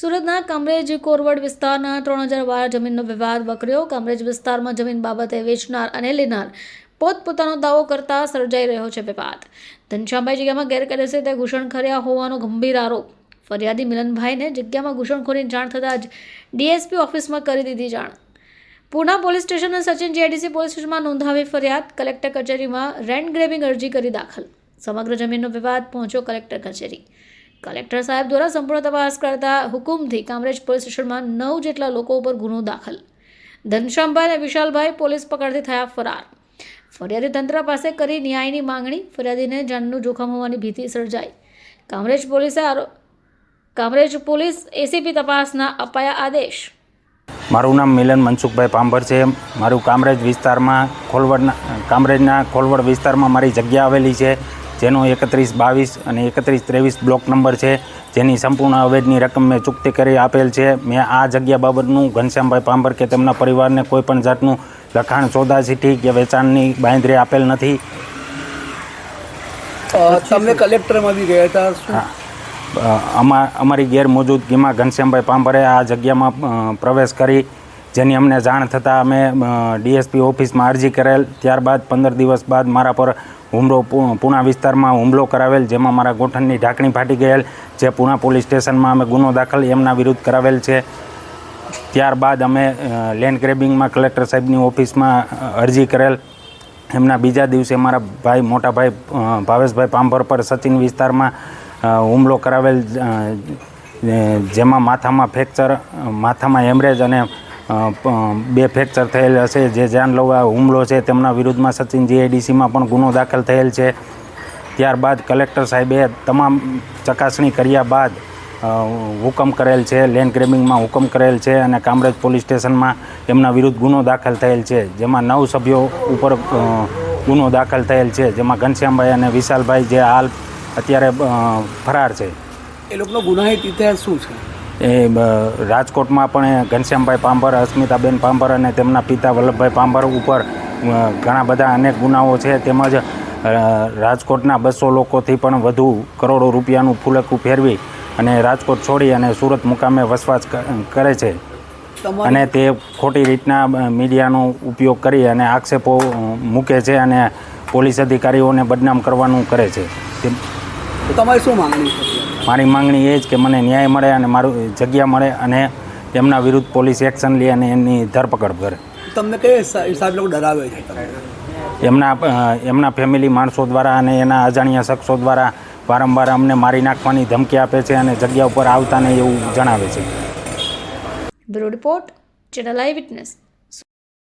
સુરતના કમરેજ કોરવડ વિસ્તારના ત્રણ હજાર બાર જમીનનો વિવાદ વકર્યો. કમરેજ વિસ્તારમાં જમીન બાબતે વેચનાર અને લેનાર પોતપોતાનો દાવો કરતા સર્જાઈ રહ્યો છે વિવાદ. ઘનશ્યામભાઈ જગ્યામાં ગેરકાયદેસર રીતે ઘૂસણખોર્યા હોવાનો ગંભીર આરોપ. ફરિયાદી મિલનભાઈને જગ્યામાં ઘૂસણખોરીની જાણ થતાં જ ડીએસપી ઓફિસમાં કરી દીધી જાણ. પૂના પોલીસ સ્ટેશન અને સચિન જીઆઈડીસી પોલીસ સ્ટેશનમાં નોંધાવી ફરિયાદ. કલેક્ટર કચેરીમાં રેન્ટ ગ્રેબિંગ અરજી કરી દાખલ. સમગ્ર જમીનનો વિવાદ પહોંચ્યો કલેક્ટર કચેરી. કલેક્ટર સાહેબ દ્વારા સંપૂર્ણ તપાસ કરતા હુકુમથી કામરેજ પોલીસ સ્ટેશનમાં નવ જેટલા લોકો ઉપર ગુનો દાખલ. ધનશ્યામભાઈ અને વિશાલભાઈ પોલીસ પકડથી થયા ફરાર. ફરિયાદી તંત્ર પાસે કરી ન્યાયની માંગણી, ફરિયાદીને જાનનું જોખમ હોવાની ભીતિ સર્જાઈ. કામરેજ પોલીસે આરો, કામરેજ પોલીસ એસીપી તપાસના અપાયા આદેશ. મારું નામ મિલન મનસુખભાઈ પાંભર છે. મારું કામરેજ વિસ્તારમાં ખોલવડના, કામરેજના ખોલવડ વિસ્તારમાં મારી જગ્યા આવેલી છે. જેનો એકત્રીસ બાવીસ અને એકત્રીસ ત્રેવીસ બ્લોક નંબર છે. જેની સંપૂર્ણ અવેજની રકમ મેં ચૂકતી કરી આપેલ છે. મેં આ જગ્યા બાબતનું ઘનશ્યામભાઈ પાંભર કે તેમના પરિવારને કોઈપણ જાતનું લખાણ ચોદા સીટી કે વેચાણની બાંધરી આપેલ નથી. તમે કલેક્ટરમાં બી ગયા હતા હા. અમા અમારી ગેરમોજૂદગીમાં ઘનશ્યામભાઈ પાંભરે આ જગ્યામાં પ્રવેશ કરી જેની અમને જાણ થતાં અમે ડીએસપી ઓફિસમાં અરજી કરેલ. ત્યારબાદ પંદર દિવસ બાદ મારા પર હુમલો પૂણા વિસ્તારમાં હુમલો કરાવેલ, જેમાં મારા ગોઠણની ઢાંકણી ફાટી ગયેલ, જે પૂણા પોલીસ સ્ટેશનમાં અમે ગુનો દાખલ એમના વિરુદ્ધ કરાવેલ છે. ત્યારબાદ અમે લેન્ડ ગ્રેબિંગમાં કલેક્ટર સાહેબની ઓફિસમાં અરજી કરેલ. એમના બીજા દિવસે મારા ભાઈ, મોટા ભાઈ ભાવેશભાઈ પાંભર પર સચિન વિસ્તારમાં હુમલો કરાવેલ જેમાં માથામાં ફ્રેક્ચર માથામાં હેમરેજ અને બે ફ્રેક્ચર થયેલ હશે. જે જાનલેવા હુમલો છે તેમના વિરુદ્ધમાં સચિન જીઆઈડીસીમાં પણ ગુનો દાખલ થયેલ છે. ત્યારબાદ કલેક્ટર સાહેબે તમામ ચકાસણી કર્યા બાદ હુકમ કરેલ છે. લેન્ડ ગ્રેબિંગમાં હુકમ કરેલ છે અને કામરેજ પોલીસ સ્ટેશનમાં એમના વિરુદ્ધ ગુનો દાખલ થયેલ છે. જેમાં નવ સભ્યો ઉપર ગુનો દાખલ થયેલ છે. જેમાં ઘનશ્યામભાઈ અને વિશાલભાઈ જે હાલ અત્યારે ફરાર છે. એ લોકોનો ગુનાહિત ઇતિહાસ શું છે? એ રાજકોટમાં પણ એ ઘનશ્યામભાઈ પાંભર અસ્મિતાબેન પાંભર અને તેમના પિતા વલ્લભભાઈ પાંભર ઉપર ઘણા બધા અનેક ગુનાઓ છે. તેમજ રાજકોટના બસો લોકોથી પણ વધુ કરોડો રૂપિયાનું ફૂલકું ફેરવી અને રાજકોટ છોડી અને સુરત મુકામે વસવાટ કરે છે. અને તે ખોટી રીતના મીડિયાનો ઉપયોગ કરી અને આક્ષેપો મૂકે છે અને પોલીસ અધિકારીઓને બદનામ કરવાનું કરે છે. તમારી શું માંગણી છે? મારી માંગણી એ જ કે મને ન્યાય મળે અને મારું જગ્યા મળે અને એમના વિરુદ્ધ પોલીસ એક્શન લે અને એમની ધરપકડ કરે. તમને કઈ સાહેબ લોકો ડરાવે છે એમના એમના ફેમિલી માણસો દ્વારા અને એના અજાણ્યા શખ્સો દ્વારા વારંવાર અમને મારી નાખવાની ધમકી આપે છે અને જગ્યા ઉપર આવતા નહીં એવું જણાવે છે. Bureau report channel eyewitness.